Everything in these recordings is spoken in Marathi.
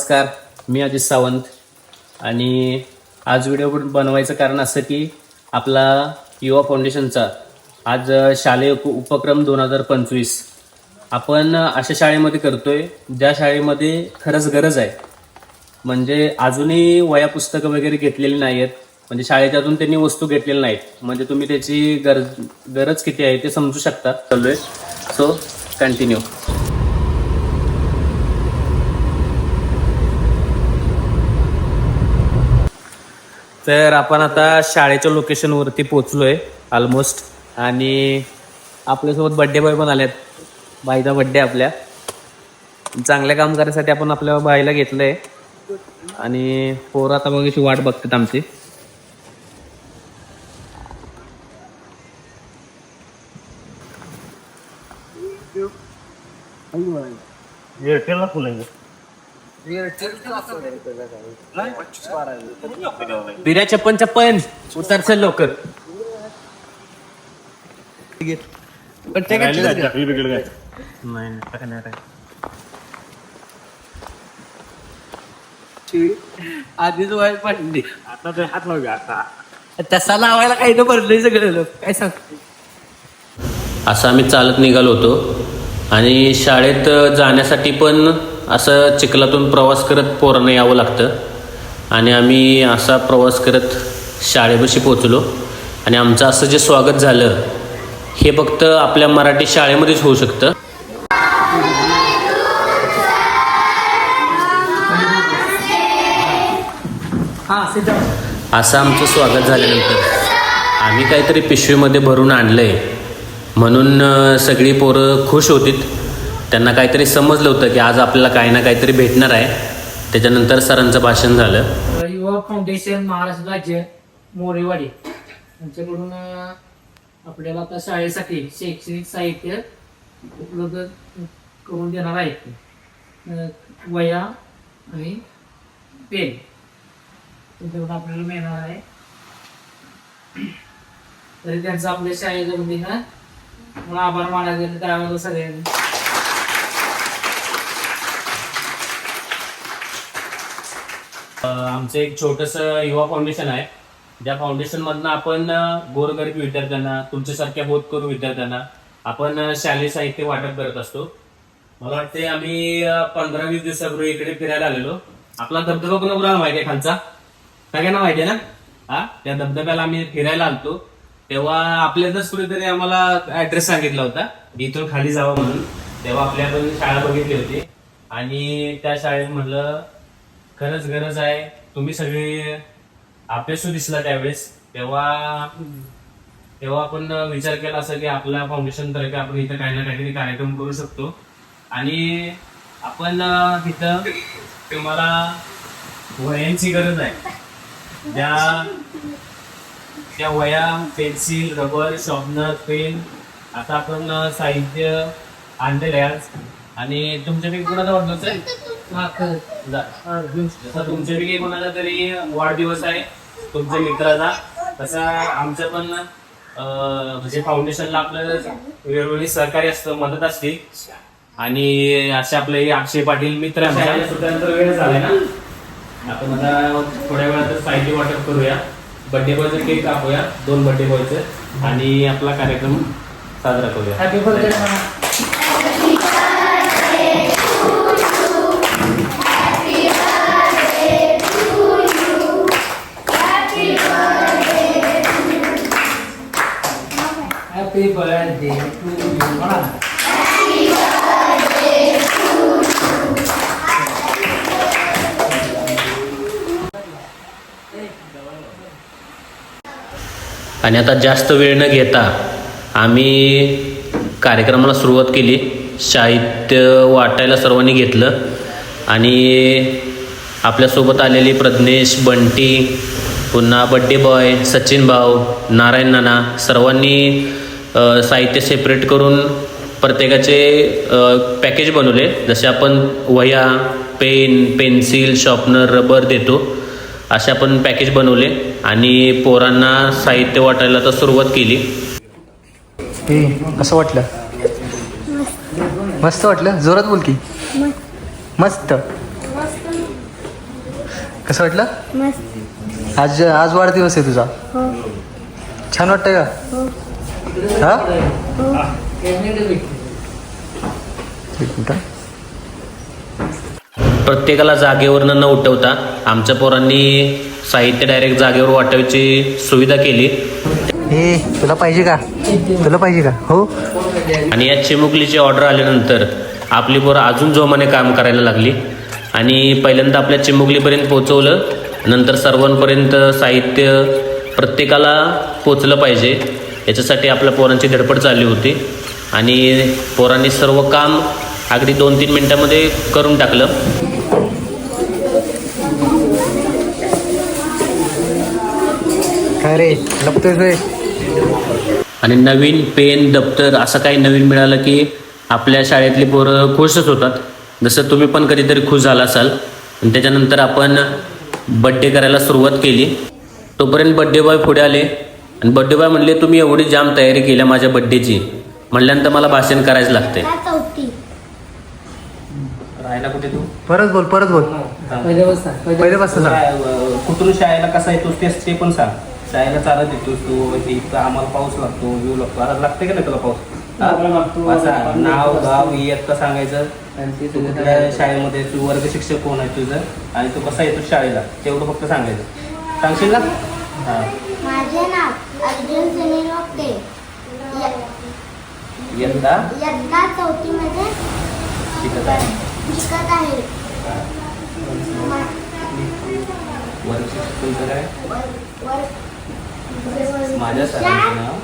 नमस्कार मी अजित सावंत. आणि आज व्हिडिओ बनवायचं कारण असं की आपला युवा फाउंडेशनचा आज शालेय उप उपक्रम दोन हजार पंचवीस. आपण अशा शाळेमध्ये करतोय ज्या शाळेमध्ये खरंच गरज आहे. म्हणजे अजूनही वया पुस्तकं वगैरे घेतलेली नाही आहेत म्हणजे शाळेच्या अजून त्यांनी वस्तू घेतलेल्या नाहीत. म्हणजे तुम्ही त्याची गरज गरज किती आहे ते समजू शकता. चालू आहे. सो कंटिन्यू तर आपण आता शाळेच्या लोकेशनवरती पोचलोय ऑलमोस्ट आणि आपल्यासोबत बड्डे बॉय पण आलेत बाईचा बड्डे आपल्या. चांगल्या काम करायसाठी आपण आपल्या बाईला घेतलंय. आणि पोरं आता मग अशी वाट बघतात आमची. एअरटेलला फुल आहे बिर्या छप्पन छप्पन उतर चल लवकर. आधीच वाईट पडली आता ते हात लावूया आता. तसा लावायला काही न भरलंय सगळं लोक. काय सांग? असं आम्ही चालत निघालो होतो. आणि शाळेत जाण्यासाठी पण असं चिखलातून प्रवास करत पोरांना यावं लागतं. आणि आम्ही असा प्रवास करत शाळेपाशी पोचलो आणि आमचं असं जे स्वागत झालं हे फक्त आपल्या मराठी शाळेमध्येच होऊ शकतं. असं आमचं स्वागत झाल्यानंतर आम्ही काहीतरी पिशवीमध्ये भरून आणलं आहे म्हणून सगळी पोरं खुश होतीत. त्यांना काहीतरी समजलं होतं की आज आपल्याला काही ना काहीतरी भेटणार आहे. त्याच्यानंतर सरांचं भाषण झालं. युवा फाउंडेशन महाराष्ट्र राज्य मोरेवाडी. यांच्याकडून आपल्याला आता शाळेसाठी शैक्षणिक साहित्य उपलब्ध करून देणार आहेत वया आणि पेन. त्यांच्याकडून आपल्याला मिळणार आहे. तरी त्यांचं आपल्या शाळेकडून मला आभार मानायचं त्यावेळेला सगळ्यांनी. आमचं एक छोटस युवा फाउंडेशन आहे. ज्या फाउंडेशनमधनं आपण गोरगरीब विद्यार्थ्यांना तुमच्यासारख्या बोध करू विद्यार्थ्यांना आपण शालेय साहित्य वाटप करत असतो. मला वाटते आम्ही पंधरा वीस दिवसापूर्वी इकडे फिरायला आलेलो. आपला धबधबा पण उराला माहिती आहे खालचा? सगळ्यांना माहिती आहे ना? हा? त्या धबधब्याला आम्ही फिरायला आलतो. तेव्हा आपल्यातच कुणीतरी आम्हाला ऍड्रेस सांगितला होता इथून खाली जावा म्हणून. तेव्हा आपल्या पण शाळा बघितली होती. आणि त्या शाळेत म्हटलं खरंच गरज आहे. तुम्ही सगळे अभ्यासू दिसला त्यावेळेस. तेव्हा तेव्हा आपण विचार केला असं की आपल्या फाउंडेशन तर्फे आपण इथं काही ना काहीतरी कार्यक्रम करू शकतो. आणि आपण तिथं इथं तुम्हाला वयांची गरज आहे. ज्या त्या वया पेन्सिल रबर शॉर्पनर पेन आता आपण साहित्य आणलेलं आहे आज. आणि तुमच्यापैकी कोणाचा वाटलं जसा तुमच्यापैकी कोणाचा तरी वाढदिवस आहे तुमच्या मित्राचा तसा आमचं पण अं, म्हणजे फाउंडेशनला आपलं वेळोवेळी सहकार्य असतं मदत असते. आणि असे आपले अक्षय पाटील मित्र आहे आमच्या. सुट्ट्यानंतर वेळ झालाय ना? आपण आता थोड्या वेळात साहित्य वाटप करूया. बर्थडे बॉयचं केक कापूया दोन बर्थडे बॉयचं आणि आपला कार्यक्रम साजरा करूया. Happy birthday birthday to you. म्हणा आणि आता जास्त वेळ न घेता आम्ही कार्यक्रमाला सुरुवात केली. साहित्य वाटायला सर्वांनी घेतलं. आणि आपल्यासोबत आलेली प्रज्ञेश बंटी पुन्हा बड्डे बॉय सचिन भाऊ नारायण नाना सर्वांनी साहित्य सेपरेट करून प्रत्येकाचे पॅकेज बनवले. जसे आपण वह्या पेन पेन्सिल शॉर्पनर रबर देतो असे आपण पॅकेज बनवले आणि पोरांना साहित्य वाटायला तर सुरुवात केली. हे कसं वाटलं? मस्त वाटलं? जोरात बोल की. मस्त. कसं वाटलं? मस्त. आज आज वाढदिवस आहे तुझा. हो. छान वाटतंय का? हो? एक मिनिट प्रत्येकाला जागेवरनं न उठवता आमच्या पोरांनी साहित्य डायरेक्ट जागेवर वाटायची सुविधा केली. हे तुला पाहिजे का? तुला पाहिजे का? हो? आणि या चिमुकलीची ऑर्डर आल्यानंतर आपली पोरं अजून जोमाने काम करायला लागली. आणि पहिल्यांदा आपल्या चिमुकलीपर्यंत पोहोचवलं. नंतर सर्वांपर्यंत साहित्य प्रत्येकाला पोचलं पाहिजे. याच्यासाठी आपल्या पोरांची धडपड चालली होती. आणि पोरांनी सर्व काम अगदी दोन तीन मिनटामध्ये करून टाकलं. रे? आणि नवीन पेन दप्तर असं काही नवीन मिळालं की आपल्या शाळेतली पोरं खुशच होतात. जसं तुम्ही पण कधीतरी खुश झाला असाल. आणि त्याच्यानंतर आपण बड्डे करायला सुरुवात केली. तोपर्यंत बड्डे बॉय पुढे आले. आणि बड्डे बॉय म्हणले तुम्ही एवढी जाम तयारी केल्या माझ्या बड्डेची. म्हणल्यानंतर मला भाषण करायचं लागते राहायला कुठे तू? परत बोल परत बोल. पहिले बसता पहिले पासून सांग कुठून शाळेला कसा येतोस ते ते पण सांग. शाळेला चालत येतोस तू ते इथं आम्हाला पाऊस लागतो येऊ लागतो आता लागते का नाही तुला पाऊस? हा? असा नाव गाव इयत्ता सांगायचं. तू कुठल्या शाळेमध्ये तू वर्ग शिक्षक कोण आहे तुझं? आणि तू कसा येतो शाळेला? तेवढं फक्त सांगायचं. सांगशील ना? हा. माझे इयत्ता इयत्ता चौथीमध्ये शिकत आहे. शिकत आहे. काय माझ्या सरांचं नाव?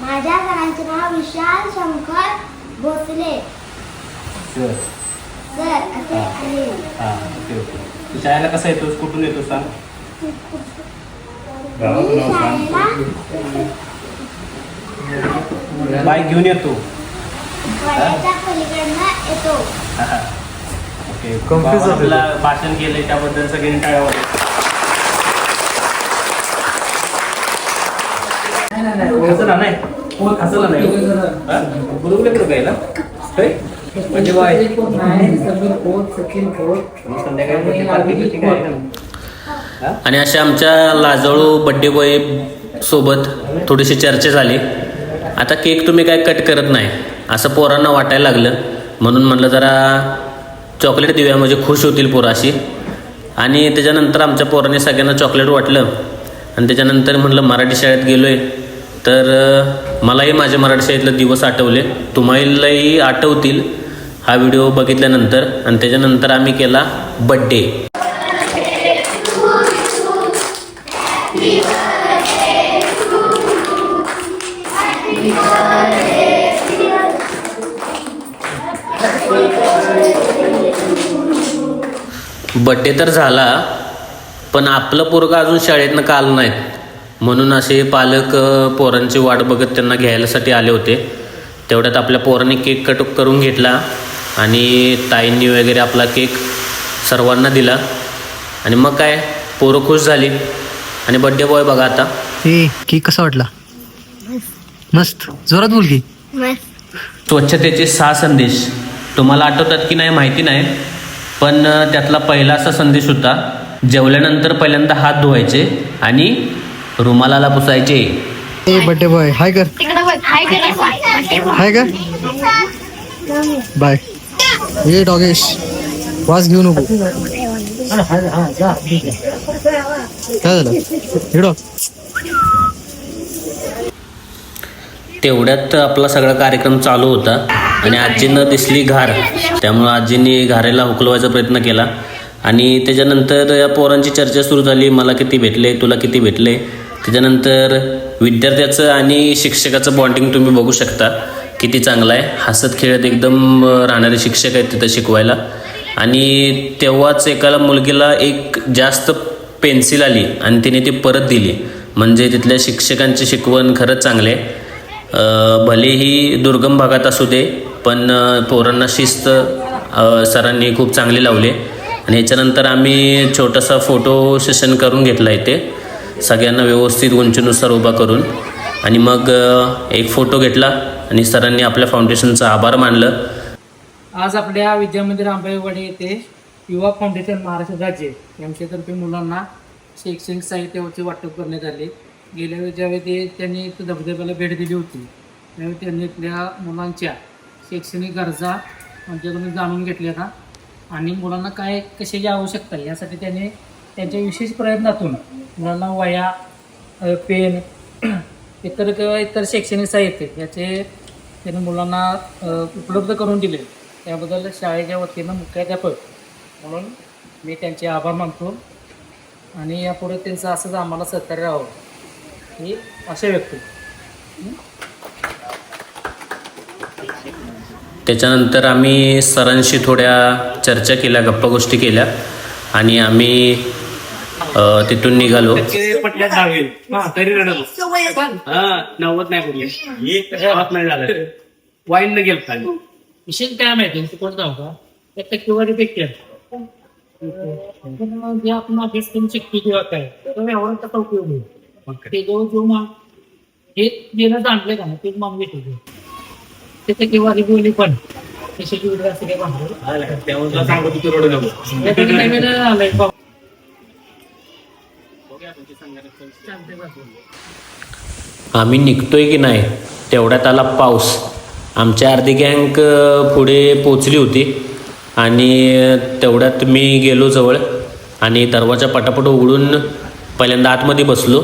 माझ्या सरांचे नाव विशाल शंकर भोसले. सर. सर असे आहे. हां ओके ओके. तू शाळेला कसा येतोस? कुठून येतोस सांग? बाईक घेऊन येतो. येतो. ओके. Confuse होते बाबाला भाषण केलंय त्याबद्दल सगळ्यांनी टाळ्या वाजवा. हसला नाही. हसला नाही? हा? बरोबर आहे गायला काय म्हणजे संध्याकाळी पार्टी बिर्टी काय आहे? का? आणि अशा आमच्या लाजळू बड्डे बॉय सोबत थोडीशी चर्चा झाली. आता केक तुम्ही काय कट करत नाही. असं पोरांना वाटायला लागलं. म्हणून म्हटलं जरा चॉकलेट देऊया म्हणजे खुश होतील पोराशी आणि त्याच्यानंतर आमच्या पोरांनी सगळ्यांना चॉकलेट वाटलं. आणि त्याच्यानंतर म्हटलं मराठी शाळेत गेलो आहे तर मलाही माझ्या मराठी शाळेतले दिवस आठवले. तुम्हालाही आठवतील हा व्हिडिओ बघितल्यानंतर. आणि त्याच्यानंतर आम्ही केला बड्डे बड्डे तर झाला पण आपलं पोरगं अजून शाळेतनं का आलं नाहीत. म्हणून असे पालक पोरांची वाट बघत त्यांना घ्यायलासाठी आले होते. तेवढ्यात आपल्या पोरांनी केक कट करून घेतला आणि ताईंनी वगैरे आपला केक सर्वांना दिला. आणि मग काय पोरं खुश झाली. आणि बड्डे बॉय बघा आता. हे केक कसा वाटला? मस्त. जोरात बोल की. मस्त. स्वच्छतेचे सहा संदेश. तुम्हाला आठवतात की नाही माहिती नाही. पण त्यातला पहिला असा संदेश होता जेवल्यानंतर पहिल्यांदा हात धुवायचे आणि रुमालाला पुसायचे. ए बड्डे बॉय हाय कर हाय कर बाय ये डॉगेश वास घेऊ नको. काय झालं? इकडं तेवढ्यात आपला सगळा कार्यक्रम चालू होता. आणि आजीनं दिसली घार. त्यामुळं आजींनी घारेला हुकलवायचा प्रयत्न केला. आणि त्याच्यानंतर या पोरांची चर्चा सुरू झाली मला किती भेटले? तुला किती भेटले? त्याच्यानंतर विद्यार्थ्याचं आणि शिक्षकाचं बॉन्डिंग तुम्ही बघू शकता. किती चांगलं आहे. हसत खेळत एकदम राहणारे शिक्षक आहेत तिथं शिकवायला. आणि तेव्हाच एकाला मुलगीला एक जास्त पेन्सिल आली आणि तिने ती परत दिली. म्हणजे तिथल्या शिक्षकांची शिकवण खरंच चांगले आहे. भलेही दुर्गम भागात असू दे पण पोरांना शिस्त सरांनी खूप चांगली लावली. आणि ह्याच्यानंतर आम्ही छोटासा फोटो सेशन करून घेतला इथे. सगळ्यांना व्यवस्थित उंचीनुसार उभा करून. आणि मग एक फोटो घेतला आणि सरांनी आपल्या फाउंडेशनचा आभार मानलं. आज आपल्या विद्यामंदिर आंबेवाडी येथे युवा फाउंडेशन महाराष्ट्र राज्य यांच्यातर्फे मुलांना शैक्षणिक साहित्यावरचे वाटप करण्यात आले. गेल्या वेळी ज्यावेळी ते त्यांनी धबधब्याला भेट दिली होती. त्यावेळी त्यांनी आपल्या मुलांच्या शैक्षणिक गरजा आमच्याकडून जाणून घेतल्या का आणि मुलांना काय कशाची आवश्यकता यासाठी त्याने त्यांच्या विशेष प्रयत्नातून मुलांना वया पेन इतर किंवा इतर शैक्षणिक साहित्य याचे त्यांनी मुलांना उपलब्ध करून दिले. त्याबद्दल शाळेच्या वतीनं मुख्याध्यापक म्हणून मी त्यांचे आभार मानतो. आणि यापुढे त्यांचं असंच आम्हाला सहकार्य राहावं ही आशा व्यक्त त्याच्यानंतर आम्ही सरांशी थोड्या चर्चा केल्या गप्पा गोष्टी केल्या आणि आम्ही तिथून निघालो. नव्वद नाही झालं. वाईन न गेलं विशेष काय माहिती? कोण जाऊ का? त्या टक्केवारी पैकी आहे. पण जे आपण अभ्यास करून शिकतो किंवा काय कसा उपयोग होईल ते मा हे देणं जाणले का? ना पण असं भांडवल त्यामुळे सांगतो तू नको आम्ही निघतोय की नाही? तेवढ्यात आला पाऊस. आमच्या अर्धी गँग पुढे पोचली होती. आणि तेवढ्यात मी गेलो जवळ. आणि दरवाजा पटापट उघडून पहिल्यांदा आतमध्ये बसलो.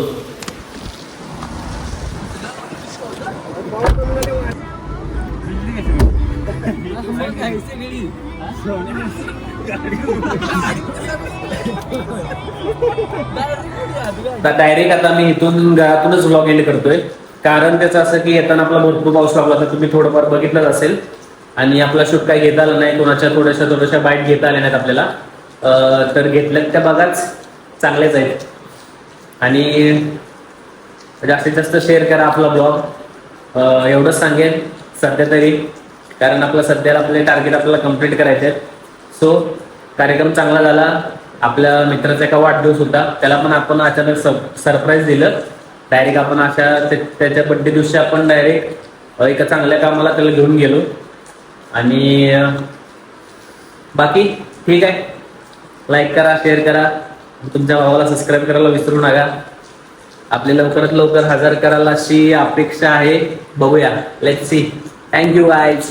डायरेक्ट आता मी इथून घरातूनच ब्लॉग एंड करतोय. कारण त्याचं असं की येताना आपला भरपूर पाऊस लागला तर तुम्ही थोडंफार बघितलंच असेल. आणि आपला शूट काही घेता आलं नाही कोणाच्या थोड्याशा थोड्याशा बाईट घेता आल्या नाहीत आपल्याला. तर घेतल्यात त्या बघाच चांगलेच आहेत. आणि जास्तीत जास्त शेअर करा आपला ब्लॉग एवढंच सांगेन सध्या तरी. कारण आपलं सध्याला आपले टार्गेट आपल्याला कंप्लीट करायचे आहेत. सो कार्यक्रम चांगला झाला. आपल्या मित्राचा एका वाढदिवस होता. त्याला पण आपण अचानक सरप्राईज दिलं. डायरेक्ट आपण अशा त्याच्या बड्डे दिवशी आपण डायरेक्ट एका चांगल्या कामाला त्याला घेऊन गेलो. आणि बाकी ठीक आहे. लाईक करा शेअर करा. तुमच्या भावाला सबस्क्राईब करायला विसरू नका. आपली लवकरात लवकर हजर करायला अशी अपेक्षा आहे. बघूया. Let see thank you guys